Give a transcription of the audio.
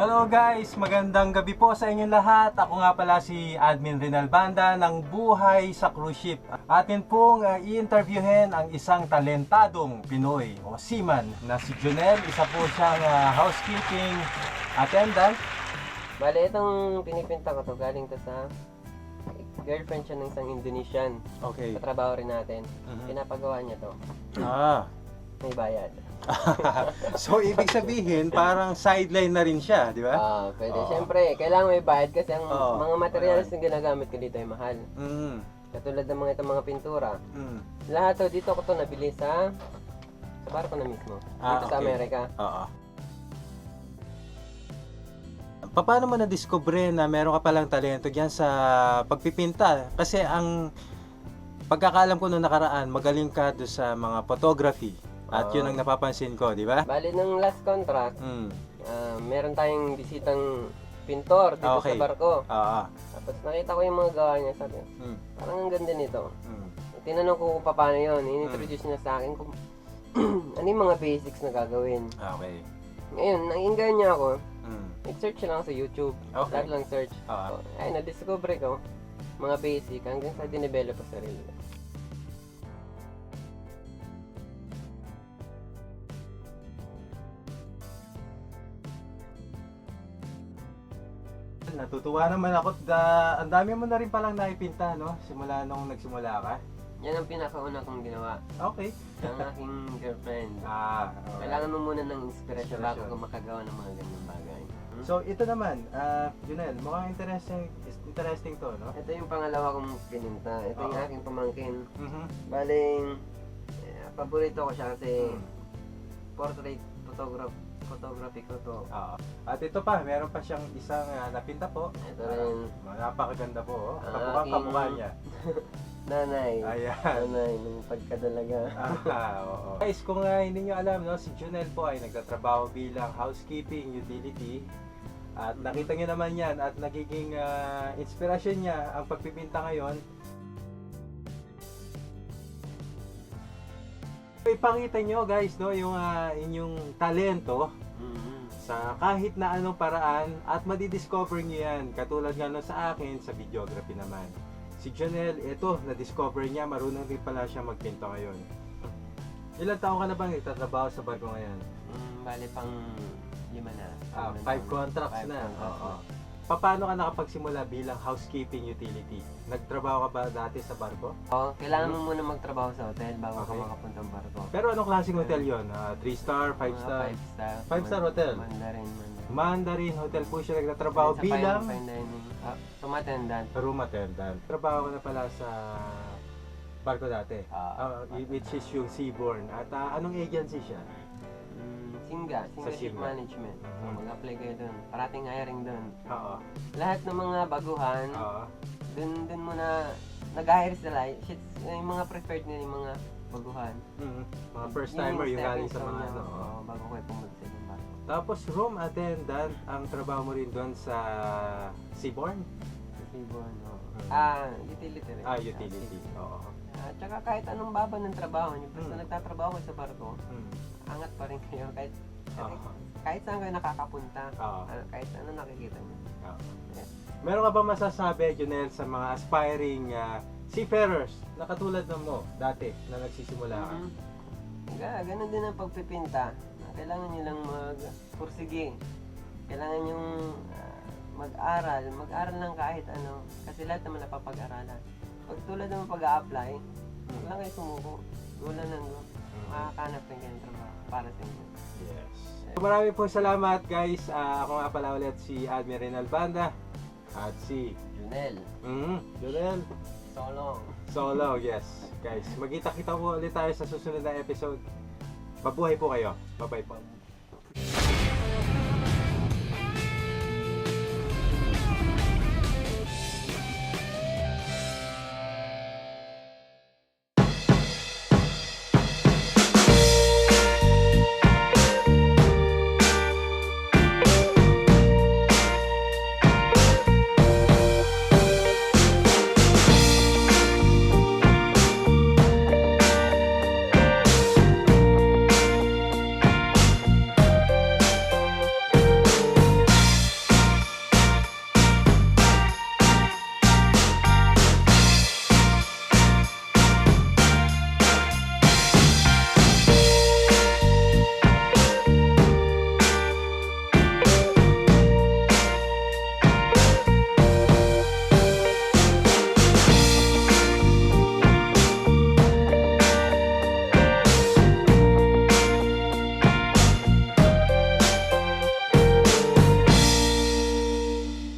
Hello guys, magandang gabi po sa inyong lahat. Ako nga pala si Admin Rinal Banda ng Buhay sa Cruise Ship. Atin pong uh, i-interviewin ang isang talentadong Pinoy o seaman na si Junel. Isa po siyang uh, housekeeping attendant. Bale, itong pinipinta ko to, galing to sa girlfriend siya ng isang Indonesian. Okay. Katrabaho rin natin. Mhm. Pinapagawa niya to. Ah. May bayad. so ibig sabihin parang sideline na rin siya, di ba? Ah, pwede. Oo. Siyempre, kailangan may bayad kasi ang Oo. mga materials na ginagamit ko dito ay mahal. Mm. Katulad ng mga itong mga pintura. Mm. Lahat to, dito ko to nabili sa sa barko na mismo. Ah, Dito sa okay. Amerika. Oo. Pa- Paano mo na-discover na meron ka palang talento diyan sa pagpipinta? Kasi ang pagkakalam ko noong nakaraan, magaling ka do sa mga photography. At yun ang napapansin ko, di ba? Bali, nung last contract, Mm. ah, meron tayong bisitang pintor dito Okay. sa barko. Oo. Tapos nakita ko yung mga gawa niya. Sabi, Mm. parang ang ganda nito. Mm. Tinanong ko kung paano yun. In-introduce niya sa akin kung ano yung mga basics na gagawin. Okay. Ngayon, nainggan niya ako. Mm. Nag-search lang sa YouTube. Okay. Lahat lang search. Ah. So, ay, na-discover ko mga basic hanggang sa dinevelop ko sarili. ko. Natutuwa naman ako da ang dami mo na rin palang naipinta, no? Simula nung nagsimula ka. Yan ang pinakauna kong ginawa. Okay. Ng aking girlfriend. Ah, okay. Kailangan mo muna ng inspirasyon bago Inspirasyon. ka makagawa ng mga ganyan bagay. Hmm? So ito naman, ah, Junel, mukhang interesting interesting to, no? ito yung pangalawa kong pininta. Ito yung Oo. aking pamangkin. Mhm. Baling, eh, paborito ko siya kasi Mm. portrait photograph photography ko to. Oo. At ito pa, meron pa siyang isang ah, napinta po. Ito rin. Ah, napakaganda po. Oh. Ang Kamukhang aking- kamukha niya. Nanay. Ayan. Nanay, ng pagkadalaga. Ah, oo. Guys, kung ah, hindi nyo alam, no, si Junel po ay nagtatrabaho bilang housekeeping utility. At nakita nyo naman yan at nagiging ah, inspirasyon niya ang pagpipinta ngayon. Ipakita nyo guys no, yung ah, inyong talento. Sa kahit na anong paraan at madidiscover nyo yan. Katulad nga no sa akin, sa videography naman. Si Janelle, ito, na-discover niya, marunong din pala siya magpinto ngayon. Ilang taon ka na bang nagtatrabaho sa barko ngayon? Mm, bali pang lima na. Ah, five contracts Five na. contracts Oo. na. Pa- Paano ka nakapagsimula bilang housekeeping utility? Nagtrabaho ka ba dati sa barko? Oo, kailangan mo muna magtrabaho sa hotel bago ka Okay. makapunta ng barko. Pero anong klaseng hotel yon? 3 star, 5 Mga star? Five star. Five star hotel? Mandarin, Mandarin. Mandarin Hotel po siya nagtatrabaho Sa bilang Fine, fine dining. Ah, tumatendant. room attendant. Trabaho ko na pala sa barko dati. Ah, Ah, which is yung Seaborn. At ah, anong agency siya? Mm, Singa, Singa Ship Singa. Management. So, Mhm. mag-apply kayo doon. Parating hiring doon. Oo. Lahat ng mga baguhan, Oo. doon doon mo na nag-hire sila. Shit, yung mga preferred nila yung mga baguhan. Mhm. Mga first timer yung galing sa mga ano. oo. Bago kayo pumunta sa ibang barko. Tapos room attendant ang trabaho mo rin doon sa Seaborn? Sa Seaborn, oo. Mhm. Ah, utility rin. Ah, utility. Oo. At saka kahit anong baba ng trabaho niyo, basta Mm. nagtatrabaho kayo sa barko, Mm. angat pa rin kayo kahit Oo. kahit saan kayo nakakapunta, ah, kahit ano nakikita niyo. Oo. Meron ka ba masasabi, Junel, sa mga aspiring ah, seafarers na katulad ng mo dati na nagsisimula ka? Mhm. Ga, ganun din ang pagpipinta. Kailangan niyo lang mag-pursige. Kailangan yung mag-aral. Mag-aral lang kahit ano. Kasi lahat naman napapag-aralan. Pag tulad naman pag-a-apply, kayo sumuko. Wala nang. Makakahanap ng trabaho para sa inyo. Yes. Marami po salamat guys. Ah, ako nga pala ulit si Admiral Albanda at si Junel, mm, Junel Solong. Solo. Yes. Guys, magkita-kita po ulit tayo sa susunod na episode. Mabuhay po kayo. Bye-bye po.